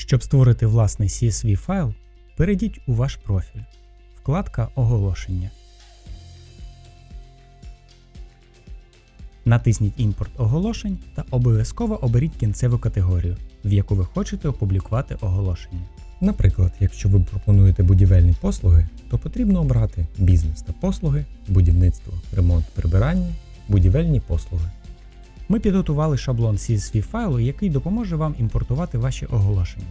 Щоб створити власний CSV файл, перейдіть у ваш профіль. Вкладка Оголошення. Натисніть Імпорт оголошень та обов'язково оберіть кінцеву категорію, в яку ви хочете опублікувати оголошення. Наприклад, якщо ви пропонуєте будівельні послуги, то потрібно обрати бізнес та послуги, будівництво, ремонт, прибирання, будівельні послуги. Ми підготували шаблон CSV файлу, який допоможе вам імпортувати ваші оголошення.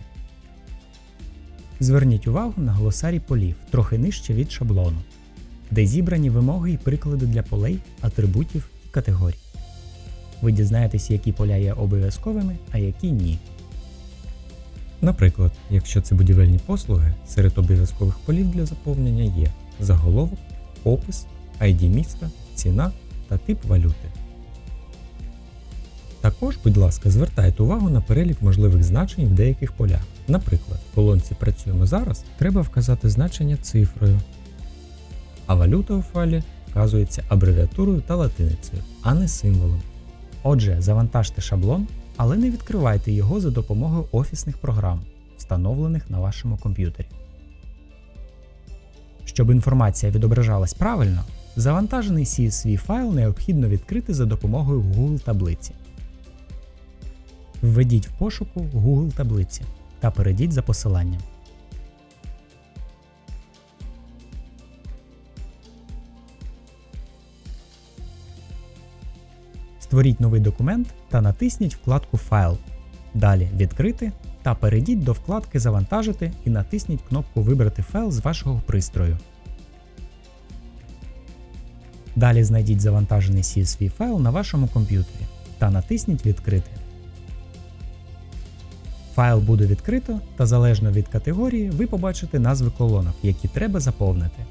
Зверніть увагу на глосарій полів трохи нижче від шаблону, де зібрані вимоги і приклади для полей, атрибутів і категорій. Ви дізнаєтесь, які поля є обов'язковими, а які ні. Наприклад, якщо це будівельні послуги, серед обов'язкових полів для заповнення є заголовок, опис, ID міста, ціна та тип валюти. Також, будь ласка, звертайте увагу на перелік можливих значень в деяких полях. Наприклад, в колонці Працюємо зараз треба вказати значення цифрою, а валюта у файлі вказується абревіатурою та латиницею, а не символом. Отже, завантажте шаблон, але не відкривайте його за допомогою офісних програм, встановлених на вашому комп'ютері. Щоб інформація відображалась правильно, завантажений CSV файл необхідно відкрити за допомогою Google таблиці. Введіть в пошуку Google таблиці та перейдіть за посиланням. Створіть новий документ та натисніть вкладку Файл. Далі Відкрити та перейдіть до вкладки Завантажити і натисніть кнопку Вибрати файл з вашого пристрою. Далі знайдіть завантажений CSV файл на вашому комп'ютері та натисніть Відкрити. Файл буде відкрито та залежно від категорії ви побачите назви колонок, які треба заповнити.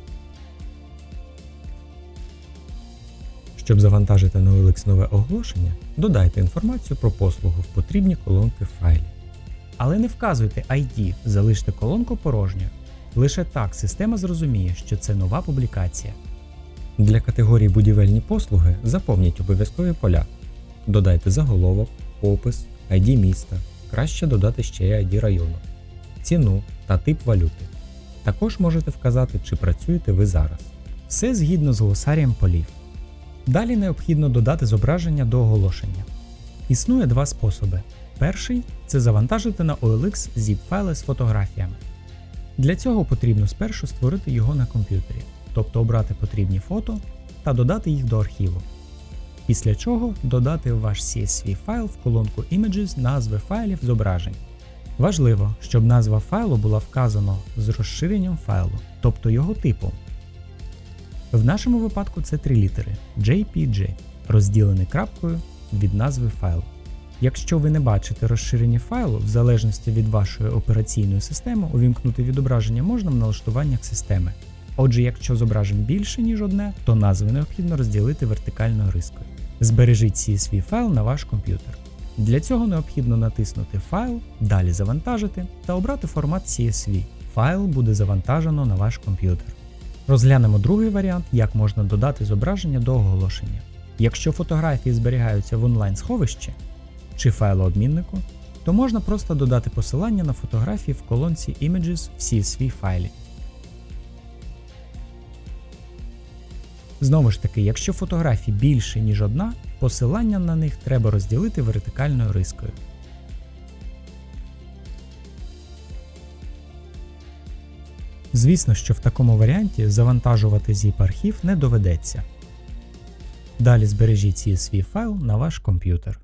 Щоб завантажити на OLX нове оголошення, додайте інформацію про послугу в потрібні колонки в файлі. Але не вказуйте ID, залиште колонку порожньою. Лише так система зрозуміє, що це нова публікація. Для категорії будівельні послуги заповніть обов'язкові поля. Додайте заголовок, опис, ID міста, краще додати ще й ID району, ціну та тип валюти. Також можете вказати, чи працюєте ви зараз. Все згідно з глосарієм полів. Далі необхідно додати зображення до оголошення. Існує два способи. Перший це завантажити на OLX zip файли з фотографіями. Для цього потрібно спершу створити його на комп'ютері, тобто обрати потрібні фото та додати їх до архіву. Після чого додати ваш CSV файл в колонку Images назви файлів зображень. Важливо, щоб назва файлу була вказана з розширенням файлу, тобто його типом. В нашому випадку це три літери JPG, розділений крапкою від назви файлу. Якщо ви не бачите розширення файлу, в залежності від вашої операційної системи, увімкнути відображення можна в налаштуваннях системи. Отже, якщо зображень більше, ніж одне, то назви необхідно розділити вертикальною рискою. Збережіть CSV файл на ваш комп'ютер. Для цього необхідно натиснути Файл, далі завантажити та обрати формат CSV. Файл буде завантажено на ваш комп'ютер. Розглянемо другий варіант, як можна додати зображення до оголошення. Якщо фотографії зберігаються в онлайн-сховищі чи файлообміннику, то можна просто додати посилання на фотографії в колонці Images в CSV файлі. Знову ж таки, якщо фотографій більше, ніж одна, посилання на них треба розділити вертикальною рискою. Звісно, що в такому варіанті завантажувати zip архів не доведеться. Далі збережіть CSV файл на ваш комп'ютер.